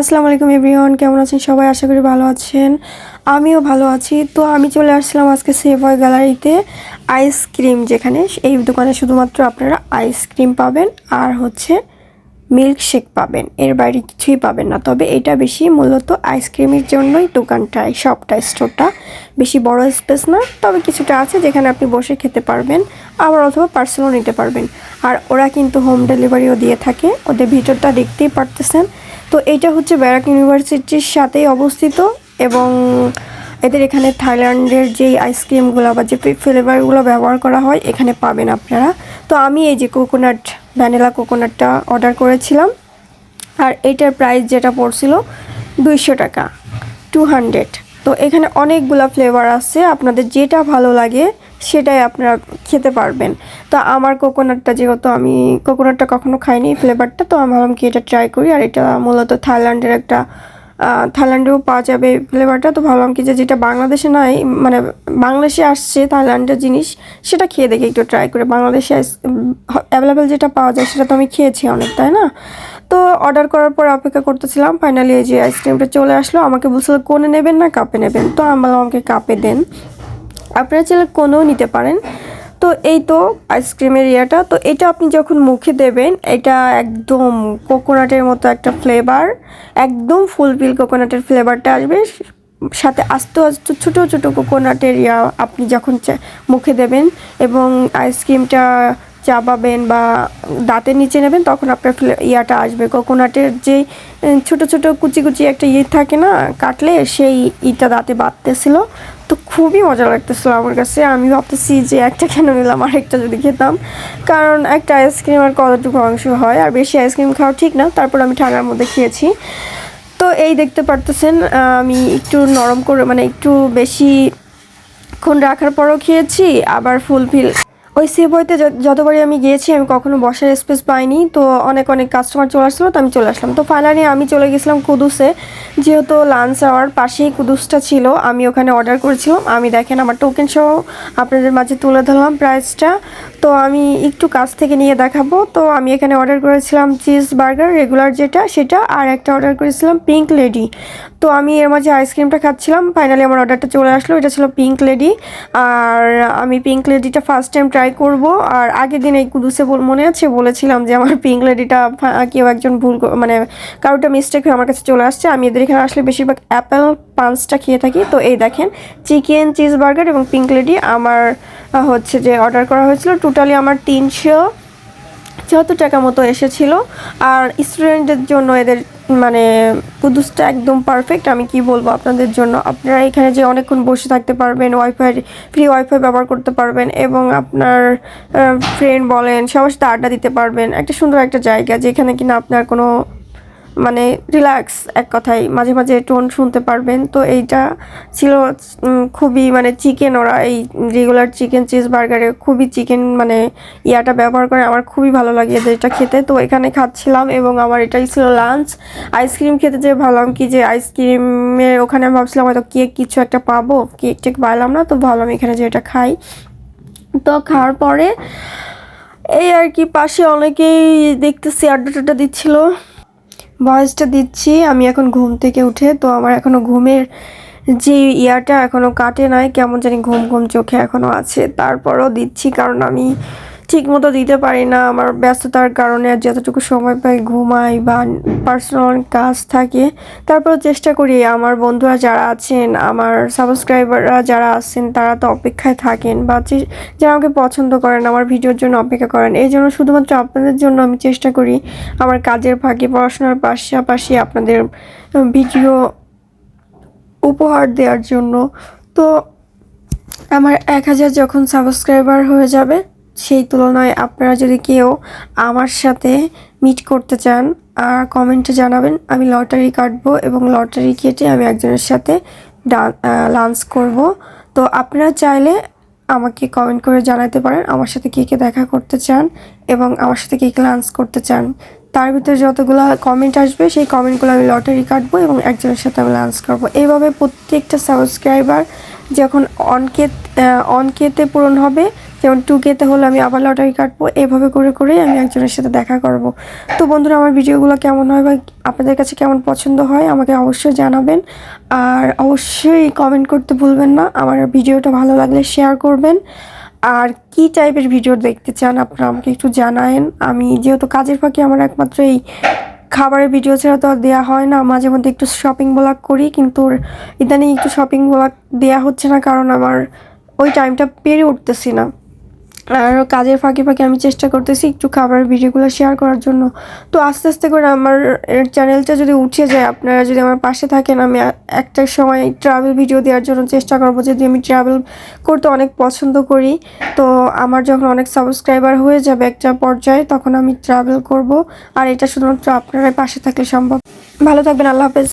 আসসালামু আলাইকুম এভরিওয়ান, কেমন আছেন সবাই? আশা করি ভালো আছেন। আমিও ভালো আছি। তো আমি চলে আসছিলাম আজকে সেভয় গ্যালারিতে আইসক্রিম যেখানে এই দোকানে শুধুমাত্র আপনারা আইসক্রিম পাবেন আর হচ্ছে মিল্ক শেক পাবেন। এর বাইরে কিছুই পাবেন না। তবে এটা বেশি মূলত আইসক্রিমের জন্যই দোকানটা শপটা স্টোরটা বেশি বড় স্পেস না। তবে কিছুটা আছে যেখানে আপনি বসে খেতে পারবেন, আবার অথবা পার্সেলও নিতে পারবেন। আর ওরা কিন্তু হোম ডেলিভারিও দিয়ে থাকে। ওদের ভিতরটা দেখতেই পারতেছেন। তো এইটা হচ্ছে ব্যারাক ইউনিভার্সিটির সাথেই অবস্থিত এবং এদের এখানে থাইল্যান্ডের যেই আইসক্রিমগুলো বা যে ফ্লেভারগুলো ব্যবহার করা হয়, এখানে পাবেন আপনারা। তো আমি এই যে কোকোনাট ভ্যানিলা কোকোনাটটা অর্ডার করেছিলাম। আর এটার প্রাইস যেটা পড়ছিল দুইশো টাকা টু হান্ড্রেড তো এখানে অনেকগুলো ফ্লেভার আছে। আপনাদের যেটা ভালো লাগে সেটাই আপনারা খেতে পারবেন। তো আমার কোকোনাটটা যেহেতু আমি কোকোনাটটা কখনো খাইনি ফ্লেভারটা তো আমি ভাবলাম কি এটা ট্রাই করি। আর এটা মূলত থাইল্যান্ডের একটা থাইল্যান্ডেও পাওয়া যাবে ফ্লেভারটা তো ভাবলাম কি যে যেটা বাংলাদেশে নাই মানে বাংলাদেশে আসছে থাইল্যান্ডের জিনিস, সেটা খেয়ে দেখি, একটু ট্রাই করে। বাংলাদেশে অ্যাভেলেবেল যেটা পাওয়া যায়, সেটা তো আমি খেয়েছি অনেক, তাই না? তো অর্ডার করার পর অপেক্ষা করতেছিলাম। ফাইনালি এই যে আইসক্রিমটা চলে আসলো, আমাকে বলছিল, কোনে নেবেন না, কাপে নেবেন? তো আমি বললাম, আমাকে কাপে দেন। আপনারা চাইলে কোনো নিতে পারেন। তো এই তো আইসক্রিমের ইয়েটা। তো এটা আপনি যখন মুখে দেবেন, এটা একদম কোকোনাটের মতো একটা ফ্লেভার একদম ফুলফিল কোকোনাটের ফ্লেভারটা আসবে। সাথে আস্তে আস্তে ছোটো ছোটো কোকোনাটের ইয়া আপনি যখন মুখে দেবেন এবং আইসক্রিমটা চাবাবেন বা দাঁতের নিচে নেবেন, তখন আপনার ইয়াটা আসবে। কোকোনাটের যে ছোট ছোট কুচি কুচি একটা ইয়ে থাকে না, কাটলে সেই ইটা দাঁতে বাঁধতেছিল। তো খুবই মজা লাগতেছিল আমার কাছে। আমি ভাবতেছি যে একটা কেন নিলাম আর একটা যদি খেতাম। কারণ একটা আইসক্রিম আর কতটুকু অংশ হয়, আর বেশি আইসক্রিম খাওয়া ঠিক না, তারপর আমি ঠান্ডার মধ্যে খেয়েছি। তো এই দেখতে পারতেছেন আমি একটু নরম করে মানে একটু বেশি ক্ষণ রাখার পরও খেয়েছি, আবার ফুলফিল ওই সেভ হইতে যতবারই আমি গিয়েছি, আমি কখনো বসার স্পেস পাইনি। তো অনেক অনেক কাস্টমার চলে আসলো তো আমি চলে আসলাম। তো ফাইনালি আমি চলে গেছিলাম কুদুসে যেহেতু লাঞ্চ আওয়ার পাশেই কুদুসটা ছিল, আমি ওখানে অর্ডার করেছিলাম। আমি দেখেন আমার টোকেন সহ আপনাদের মাঝে তুলে ধরলাম প্রাইসটা তো আমি একটু কাছ থেকে নিয়ে দেখাবো। তো আমি এখানে অর্ডার করেছিলাম চিজ বার্গার রেগুলার যেটা, সেটা, আর একটা অর্ডার করেছিলাম পিঙ্ক লেডি তো আমি এর মাঝে আইসক্রিমটা খাচ্ছিলাম। ফাইনালি আমার অর্ডারটা চলে আসলো, এটা ছিল পিঙ্ক লেডি আর আমি পিঙ্ক লেডিটা ফার্স্ট টাইম ট্রাই করব। আর আগের দিন এই কুদুসে মনে আছে? বলেছিলাম যে আমার পিঙ্ক লেডিটা কেউ একজন ভুল মানে কারোটা মিস্টেক হয়ে আমার কাছে চলে আসছে। আমি এদের এখানে আসলে বেশিরভাগ অ্যাপেল পাঞ্চটা খেয়ে থাকি। তো এই দেখেন চিকেন চিজ বার্গার এবং পিঙ্ক লেডি আমার হচ্ছে যে অর্ডার করা হয়েছিল। টোটালি আমার তিনশো চুয়াত্তর টাকা মতো এসেছিল। আর স্টুডেন্টদের জন্য এদের মানে কুদুসটা একদম পারফেক্ট আমি কি বলব আপনাদের জন্য? আপনারা এখানে যে অনেকক্ষণ বসে থাকতে পারবেন ওয়াইফাই ফ্রি ওয়াইফাই ব্যবহার করতে পারবেন এবং আপনার ফ্রেন্ড বলেন, সবার সাথে আড্ডা দিতে পারবেন। একটা সুন্দর একটা জায়গা যেখানে কিনা আপনার কোনো মানে রিল্যাক্স এক কথায় মাঝে মাঝে টোন শুনতে পারবেন। তো এইটা ছিল খুবই মানে চিকেন ওরা, এই রেগুলার চিকেন চিজ বার্গারে খুবই চিকেন মানে ইয়াটা ব্যবহার করে আমার খুবই ভালো লাগে এদের এটা খেতে। তো এখানে খাচ্ছিলাম এবং আমার এটাই ছিল লাঞ্চ আইসক্রিম খেতে যে ভাবলাম কি যে আইসক্রিমের ওখানে আমি ভাবছিলাম হয়তো কেক কিছু একটা পাবো কেক টেক পাইলাম না, তো ভাবলাম এখানে যে এটা খাই। তো খাওয়ার পরে এই আর কি, পাশে অনেকেই দেখতেছি আড্ডা টাড্ডা দিচ্ছিল। ভয়েসটা দিচ্ছি, আমি এখন ঘুম থেকে উঠে, তো আমার এখনও ঘুমের যে ইয়াটা এখনও কাটে নাই, কেমন জানি ঘুম ঘুম চোখে এখনও আছে, তারপরও দিচ্ছি কারণ আমি ঠিক মতো দিতে পারি না, আমার ব্যস্ততার কারণে যতটুকু সময় পাই ঘুমাই বা পার্সোনাল কাজ থাকে তারপর চেষ্টা করি। আমার বন্ধুরা যারা আছেন, আমার সাবস্ক্রাইবাররা যারা আছেন, তারা তো অপেক্ষায় থাকেন বা যারা আমাকে পছন্দ করেন, আমার ভিডিওর জন্য অপেক্ষা করেন, এই জন্য শুধুমাত্র আপনাদের জন্য আমি চেষ্টা করি আমার কাজের ফাঁকে পড়াশোনার পাশাপাশি আপনাদের ভিডিও উপহার দেওয়ার জন্য। তো আমার এক হাজার যখন সাবস্ক্রাইবার হয়ে যাবে সেই তুলনায় আপনারা যদি কেউ আমার সাথে মিট করতে চান আর কমেন্টে জানাবেন, আমি লটারি কাটবো এবং লটারি কেটে আমি একজনের সাথে লাঞ্চ করব। তো আপনারা চাইলে আমাকে কমেন্ট করে জানাতে পারেন, আমার সাথে কে কে দেখা করতে চান এবং আমার সাথে কে কে লাঞ্চ করতে চান। তার ভিতরে যতগুলো কমেন্ট আসবে, সেই কমেন্টগুলো আমি লটারি কাটবো এবং একজনের সাথে আমি লাঞ্চ করব। এইভাবে প্রত্যেকটা সাবস্ক্রাইবার যখন অনকে অনকেতে পূরণ হবে, যেমন টু কেতে হলে আমি আবার লটারি কাটবো, এভাবে করে করেই আমি একজনের সাথে দেখা করব। তো বন্ধুরা, আমার ভিডিওগুলো কেমন হয় বা আপনাদের কাছে কেমন পছন্দ হয়, আমাকে অবশ্যই জানাবেন। আর অবশ্যই কমেন্ট করতে ভুলবেন না, আমার ভিডিওটা ভালো লাগলে শেয়ার করবেন। আর কি টাইপের ভিডিও দেখতে চান, আপনারা আমাকে একটু জানায়েন। আমি যেহেতু কাজের ফাঁকে, আমার একমাত্র এই খাবারের ভিডিও ছাড়া তো আর দেওয়া হয় না। মাঝে মধ্যে একটু শপিং ব্লগ করি, কিন্তু ইদানিং একটু শপিং ব্লগ দেওয়া হচ্ছে না, কারণ আমার ওই টাইমটা পেরে উঠতেছি না। আর কাজের ফাঁকে ফাঁকে আমি চেষ্টা করতেছি একটু খাবারের ভিডিওগুলো শেয়ার করার জন্য। তো আস্তে আস্তে করে আমার চ্যানেলটা যদি উঠে যায়, আপনারা যদি আমার পাশে থাকেন, আমি একটা সময় ট্রাভেল ভিডিও দেওয়ার জন্য চেষ্টা করব। যদি আমি ট্রাভেল করতে অনেক পছন্দ করি, তো আমার যখন অনেক সাবস্ক্রাইবার হয়ে যাবে একটা পর্যায়ে, তখন আমি ট্রাভেল করব। আর এটা শুধুমাত্র আপনারা পাশে থাকলে সম্ভব। ভালো থাকবেন, আল্লাহ হাফেজ।